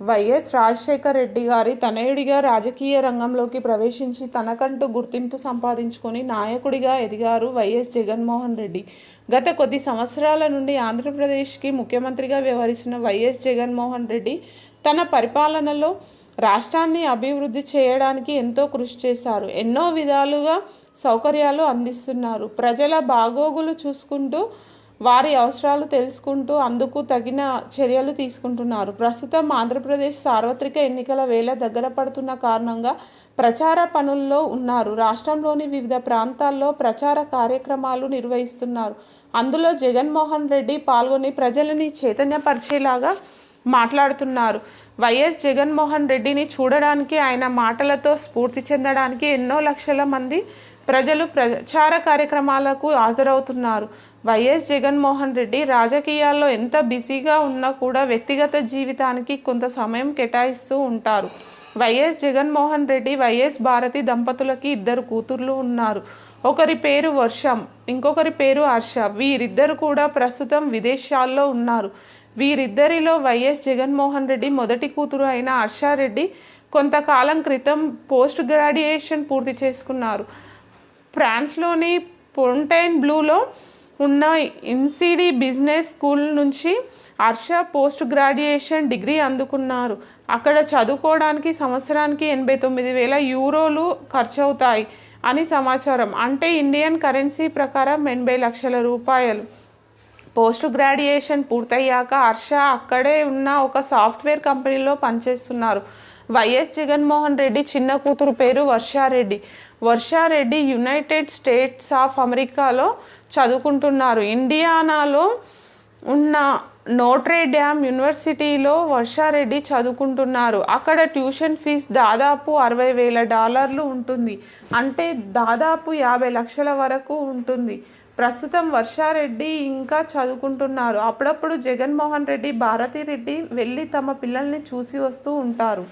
YS Rajasekhara Reddy గారి తనయుడిగా రాజకీయ రంగంలోకి ప్రవేశించి తనకంటూ గుర్తింపు సంపాదించుకొని నాయకుడిగా ఎదిగారు వైఎస్ జగన్మోహన్ రెడ్డి. గత కొద్ది సంవత్సరాల నుండి ఆంధ్రప్రదేశ్కి ముఖ్యమంత్రిగా వ్యవహరిస్తున్న వైఎస్ జగన్మోహన్ రెడ్డి తన పరిపాలనలో రాష్ట్రాన్ని అభివృద్ధి చేయడానికి ఎంతో కృషి చేశారు. ఎన్నో విధాలుగా సౌకర్యాలు అందిస్తున్నారు. ప్రజల బాగోగులు చూసుకుంటూ వారి అవసరాలు తెలుసుకుంటూ అందుకు తగిన చర్యలు తీసుకుంటున్నారు. ప్రస్తుతం ఆంధ్రప్రదేశ్ సార్వత్రిక ఎన్నికల వేళ దగ్గర పడుతున్న కారణంగా ప్రచార పనుల్లో ఉన్నారు. రాష్ట్రంలోని వివిధ ప్రాంతాల్లో ప్రచార కార్యక్రమాలు నిర్వహిస్తున్నారు. అందులో జగన్మోహన్ రెడ్డి పాల్గొని ప్రజలని చైతన్యపరిచేలాగా మాట్లాడుతున్నారు. వైఎస్ జగన్మోహన్ రెడ్డిని చూడడానికి ఆయన మాటలతో స్ఫూర్తి చెందడానికి ఎన్నో లక్షల మంది ప్రజలు ప్రచార కార్యక్రమాలకు హాజరవుతున్నారు. వైఎస్ జగన్మోహన్ రెడ్డి రాజకీయాల్లో ఎంత బిజీగా ఉన్నా కూడా వ్యక్తిగత జీవితానికి కొంత సమయం కేటాయిస్తూ ఉంటారు. వైఎస్ జగన్మోహన్ రెడ్డి వైఎస్ భారతి దంపతులకి ఇద్దరు కూతుర్లు ఉన్నారు. ఒకరి పేరు వర్షం ఇంకొకరి పేరు హర్ష. వీరిద్దరు కూడా ప్రస్తుతం విదేశాల్లో ఉన్నారు. వీరిద్దరిలో వైఎస్ జగన్మోహన్ రెడ్డి మొదటి కూతురు అయిన హర్షారెడ్డి కొంతకాలం క్రితం పోస్ట్ గ్రాడ్యుయేషన్ పూర్తి చేసుకున్నారు. ఫ్రాన్స్లోని పొంటైన్ బ్లూలో ఉన్న ఇన్సిడి బిజినెస్ స్కూల్ నుంచి హర్ష పోస్ట్ గ్రాడ్యుయేషన్ డిగ్రీ అందుకున్నారు. అక్కడ చదువుకోవడానికి సంవత్సరానికి ఎనభై తొమ్మిది వేల యూరోలు ఖర్చు అవుతాయి అని సమాచారం. అంటే ఇండియన్ కరెన్సీ ప్రకారం ఎనభై లక్షల రూపాయలు. పోస్ట్ గ్రాడ్యుయేషన్ పూర్తయ్యాక హర్ష అక్కడే ఉన్న ఒక సాఫ్ట్వేర్ కంపెనీలో పనిచేస్తున్నారు. వైఎస్ జగన్మోహన్ రెడ్డి చిన్న కూతురు పేరు Varsha Reddy. Varsha Reddy United States of అమెరికాలో చదువుకుంటున్నారు. ఇండియానాలో ఉన్న నోట్రే డ్యామ్ యూనివర్సిటీలో వర్షారెడ్డి చదువుకుంటున్నారు. అక్కడ ట్యూషన్ ఫీజు దాదాపు అరవై వేల డాలర్లు ఉంటుంది. అంటే దాదాపు యాభై లక్షల వరకు ఉంటుంది. ప్రస్తుతం వర్షారెడ్డి ఇంకా చదువుకుంటున్నారు. అప్పుడప్పుడు జగన్మోహన్ రెడ్డి భారతిరెడ్డి వెళ్ళి తమ పిల్లల్ని చూసి వస్తూ ఉంటారు.